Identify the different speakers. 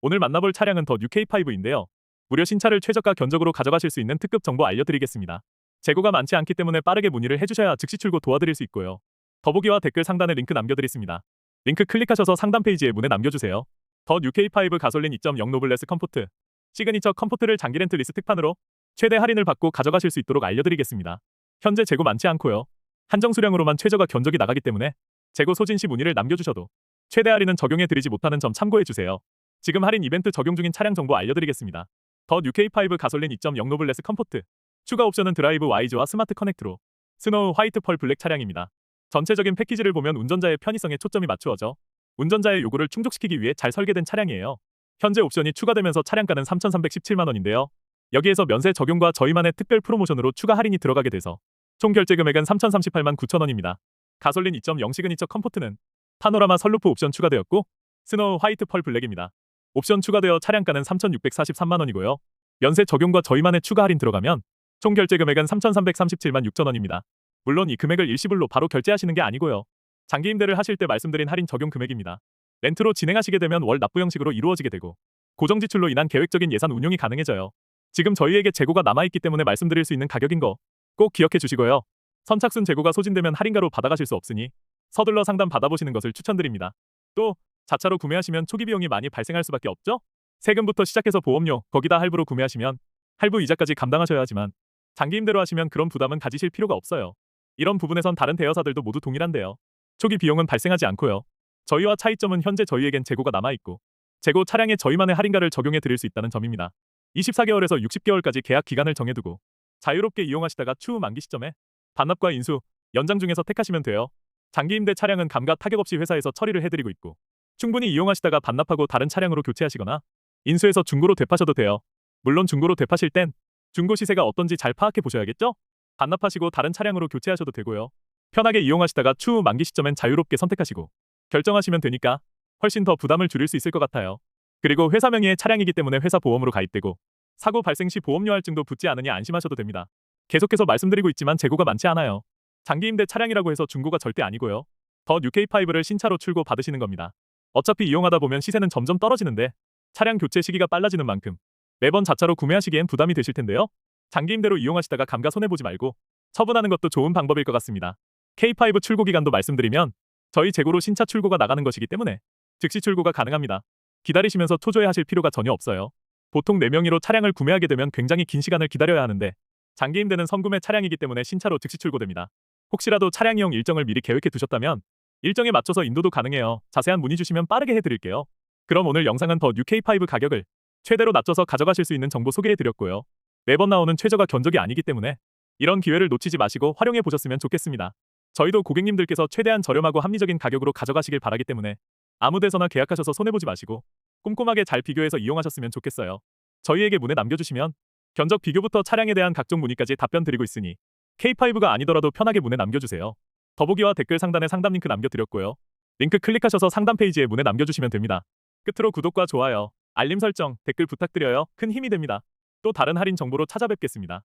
Speaker 1: 오늘 만나볼 차량은 더 UK5인데요. 무려 신차를 최저가 견적으로 가져가실 수 있는 특급 정보 알려드리겠습니다. 재고가 많지 않기 때문에 빠르게 문의를 해주셔야 즉시 출고 도와드릴 수 있고요. 더보기와 댓글 상단에 링크 남겨드리겠습니다. 링크 클릭하셔서 상단 페이지에 문의 남겨주세요. 더 UK5 가솔린 2.0 노블레스 컴포트 시그니처 컴포트를 장기 렌트 리스 특판으로 최대 할인을 받고 가져가실 수 있도록 알려드리겠습니다. 현재 재고 많지 않고요. 한정 수량으로만 최저가 견적이 나가기 때문에 재고 소진 시 문의를 남겨주셔도 최대 할인은 적용해드리지 못하는 점 참고해주세요. 지금 할인 이벤트 적용 중인 차량 정보 알려드리겠습니다. 더 UK5 가솔린 2.0 노블레스 컴포트 추가 옵션은 드라이브 와이즈와 스마트 커넥트로 스노우 화이트 펄 블랙 차량입니다. 전체적인 패키지를 보면 운전자의 편의성에 초점이 맞추어져 운전자의 요구를 충족시키기 위해 잘 설계된 차량이에요. 현재 옵션이 추가되면서 차량가는 3,317만 원인데요. 여기에서 면세 적용과 저희만의 특별 프로모션으로 추가 할인이 들어가게 돼서 총 결제 금액은 3,038만 9천 원입니다. 가솔린 2.0 시그니처 컴포트는 파노라마 선루프 옵션 추가되었고 스노우 화이트 펄 블랙입니다. 옵션 추가되어 차량가는 3,643만 원이고요. 면세 적용과 저희만의 추가 할인 들어가면 총 결제 금액은 3,337만 6천 원입니다. 물론 이 금액을 일시불로 바로 결제하시는 게 아니고요. 장기 임대를 하실 때 말씀드린 할인 적용 금액입니다. 렌트로 진행하시게 되면 월 납부 형식으로 이루어지게 되고 고정 지출로 인한 계획적인 예산 운용이 가능해져요. 지금 저희에게 재고가 남아있기 때문에 말씀드릴 수 있는 가격인 거 꼭 기억해 주시고요. 선착순 재고가 소진되면 할인가로 받아가실 수 없으니 서둘러 상담 받아보시는 것을 추천드립니다. 또 자차로 구매하시면 초기 비용이 많이 발생할 수밖에 없죠? 세금부터 시작해서 보험료, 거기다 할부로 구매하시면 할부 이자까지 감당하셔야 하지만 장기 임대로 하시면 그런 부담은 가지실 필요가 없어요. 이런 부분에선 다른 대여사들도 모두 동일한데요. 초기 비용은 발생하지 않고요. 저희와 차이점은 현재 저희에겐 재고가 남아있고 재고 차량에 저희만의 할인가를 적용해 드릴 수 있다는 점입니다. 24개월에서 60개월까지 계약 기간을 정해두고 자유롭게 이용하시다가 추후 만기 시점에 반납과 인수, 연장 중에서 택하시면 돼요. 장기 임대 차량은 감가 타격 없이 회사에서 처리를 해드리고 있고 충분히 이용하시다가 반납하고 다른 차량으로 교체하시거나 인수해서 중고로 되파셔도 돼요. 물론 중고로 되파실 땐 중고 시세가 어떤지 잘 파악해 보셔야겠죠? 반납하시고 다른 차량으로 교체하셔도 되고요. 편하게 이용하시다가 추후 만기 시점엔 자유롭게 선택하시고 결정하시면 되니까 훨씬 더 부담을 줄일 수 있을 것 같아요. 그리고 회사 명의의 차량이기 때문에 회사 보험으로 가입되고 사고 발생 시 보험료 할증도 붙지 않으니 안심하셔도 됩니다. 계속해서 말씀드리고 있지만 재고가 많지 않아요. 장기 임대 차량이라고 해서 중고가 절대 아니고요. 더 UK5를 신차로 출고 받으시는 겁니다. 어차피 이용하다 보면 시세는 점점 떨어지는데 차량 교체 시기가 빨라지는 만큼 매번 자차로 구매하시기엔 부담이 되실 텐데요. 장기 임대로 이용하시다가 감가 손해보지 말고 처분하는 것도 좋은 방법일 것 같습니다. K5 출고 기간도 말씀드리면 저희 재고로 신차 출고가 나가는 것이기 때문에 즉시 출고가 가능합니다. 기다리시면서 초조해 하실 필요가 전혀 없어요. 보통 4명이로 차량을 구매하게 되면 굉장히 긴 시간을 기다려야 하는데 장기 임대는 선구매 차량이기 때문에 신차로 즉시 출고됩니다. 혹시라도 차량 이용 일정을 미리 계획해 두셨다면 일정에 맞춰서 인도도 가능해요. 자세한 문의 주시면 빠르게 해드릴게요. 그럼 오늘 영상은 더 UK5 가격을 최대로 낮춰서 가져가실 수 있는 정보 소개해드렸고요. 매번 나오는 최저가 견적이 아니기 때문에 이런 기회를 놓치지 마시고 활용해 보셨으면 좋겠습니다. 저희도 고객님들께서 최대한 저렴하고 합리적인 가격으로 가져가시길 바라기 때문에 아무 데서나 계약하셔서 손해보지 마시고 꼼꼼하게 잘 비교해서 이용하셨으면 좋겠어요. 저희에게 문의 남겨주시면 견적 비교부터 차량에 대한 각종 문의까지 답변 드리고 있으니 K5가 아니더라도 편하게 문의 남겨주세요. 더보기와 댓글 상단에 상담 링크 남겨드렸고요. 링크 클릭하셔서 상담 페이지에 문의 남겨주시면 됩니다. 끝으로 구독과 좋아요, 알림 설정, 댓글 부탁드려요. 큰 힘이 됩니다. 또 다른 할인 정보로 찾아뵙겠습니다.